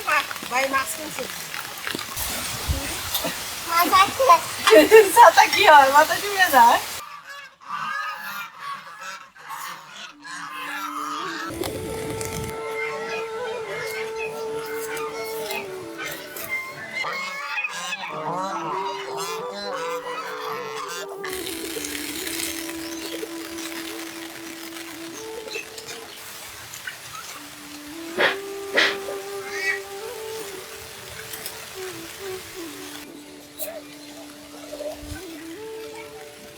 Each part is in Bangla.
পা ভাই মাছ কিনছে ছাতা কি হয়? মাথা চুপে যায়?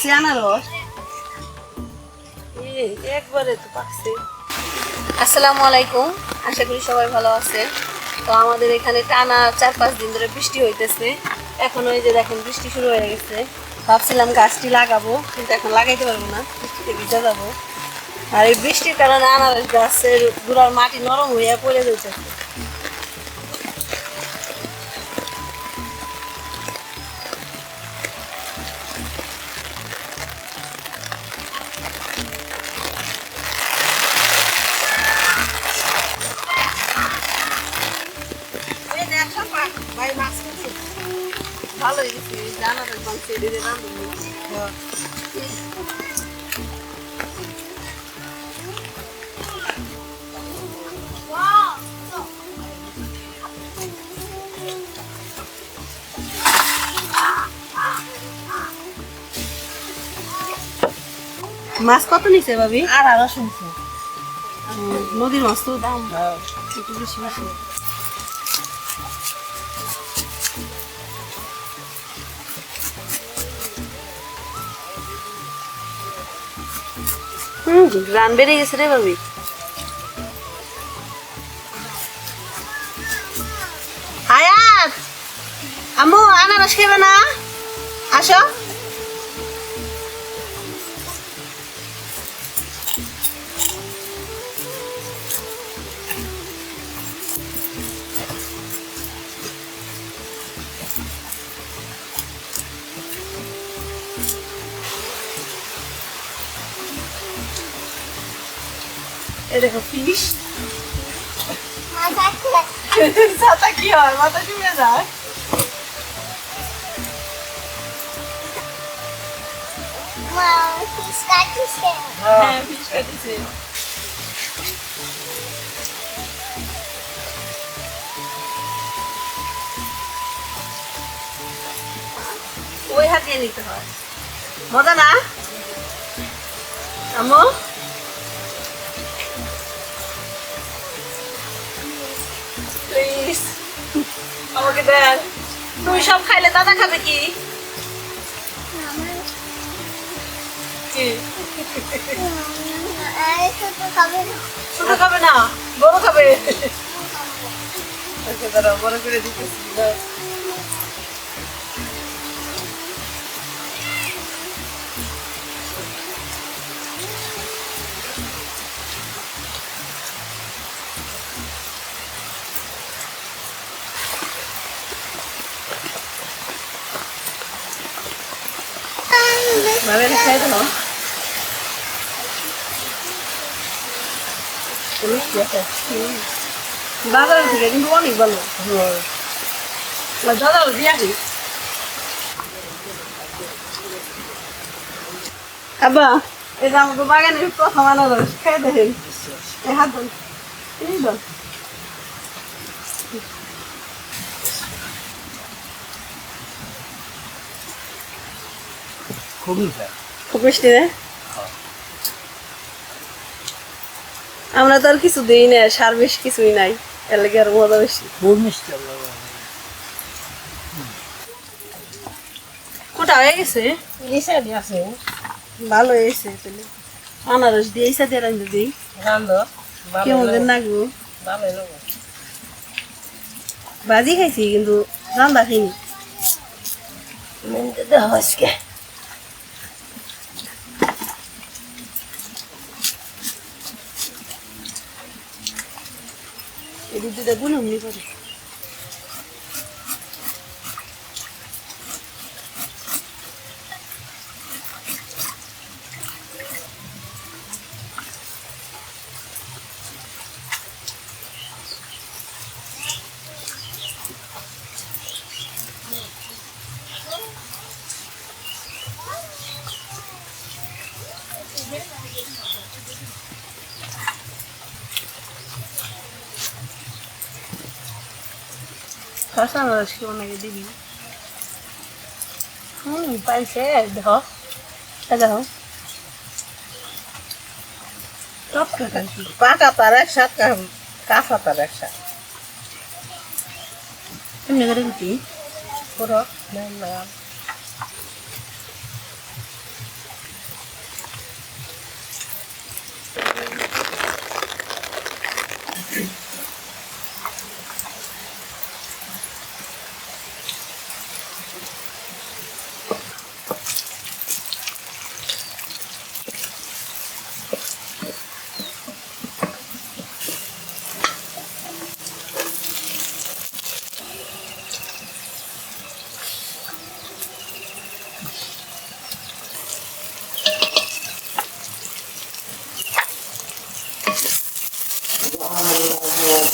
পাকছে আনারস একবারে তো পাকছে। আসসালামু আলাইকুম আশা করি সবাই ভালো আছে তো আমাদের এখানে টানা চার পাঁচ দিন ধরে বৃষ্টি হইতেছে। এখন ওই যে দেখেন বৃষ্টি শুরু হয়ে গেছে। ভাবছিলাম গাছটি লাগাবো কিন্তু এখন লাগাইতে পারব না বৃষ্টিতে ভিজা যাব। আর এই বৃষ্টির কারণে আনারস গাছের গুড়ার মাটি নরম হইয়া পড়ে যাচ্ছে জানার মাংস দিয়ে রান্না মাছ কত নিছে ভাবি আর আরো শুনছে উম, নদীর মাছ তো দাম একটু বেশি বেশি হুম রান বেড়ে গেছে রে ভাবি। হায়াত আম্মু আনারস খেবে না? আসো। এ দেখো ফিশ ছাতা কি হয়? মাথা চুপে যায়? হ্যাঁ ফিশ কাটিছে ওই হাতিয়ে নিতে হয়। মজা না? আম্মু? আমাকে দেন। তুমি সব খাইলে দাদা খাবে কি? ছোট খাবে না, বড় খাবে। ওকে বড় করে দিতেছি। ভাবে খাই দাও মিষ্টি আছে বাজার থেকে কিন্তু অনেক ভালো। দাদা দিয়ে আসি। আব্বা এটা আমাকে বাগানের প্রথম আনারস খাই দেখেন। হাত ধন খুবই স্যার খুব মিষ্টি না? আমরা তো আর কিছু দিই না সার বেশ কিছুই নাই। এর লাগে আর মজা বেশি। খুব মিষ্টি কোটা হয়ে গেছে? এই সাইডে আছে। ভালো হয়েছে তাহলে। আনারস দিয়ে এই সাথে রান্ধে দিই। রান্ধো কেমন লাগবো। ভালো লাগবে। ভাজি খাইছি কিন্তু রান্না খাইনি। এই দুধটা গুনমনি করে ফার্স্ট আনারস কেমন লাগে দিবি হুম পাইছে দেখো দেখো টপ খাইছি পাকা তার একসাথ কাঁচা তার একসাথ এমনি করে দিচ্ছি পুরো নেন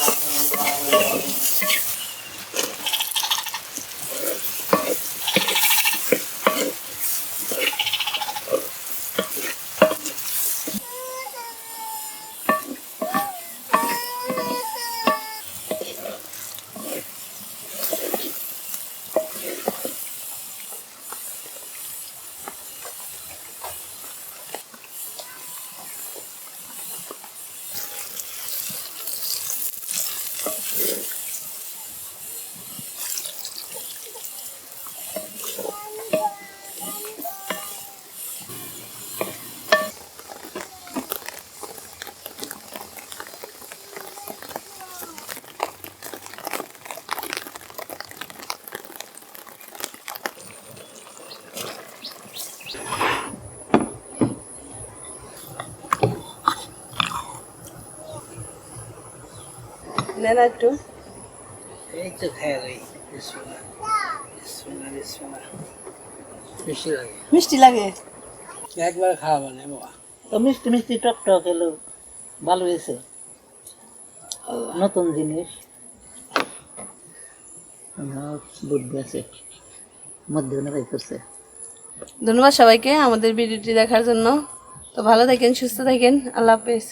না নেন একটু এই তো লাগে মিষ্টি লাগে একবার খাওয়া মানে বাবা তো মিষ্টি মিষ্টি টক টক এলো ভালো হয়েছে। নতুন জিনিস। আমার বুদ্ধি আছে। মধ্যে করছে। ধন্যবাদ সবাইকে আমাদের ভিডিওটি দেখার জন্য। তো ভালো থাকেন সুস্থ থাকেন। আল্লাহ হাফেজ।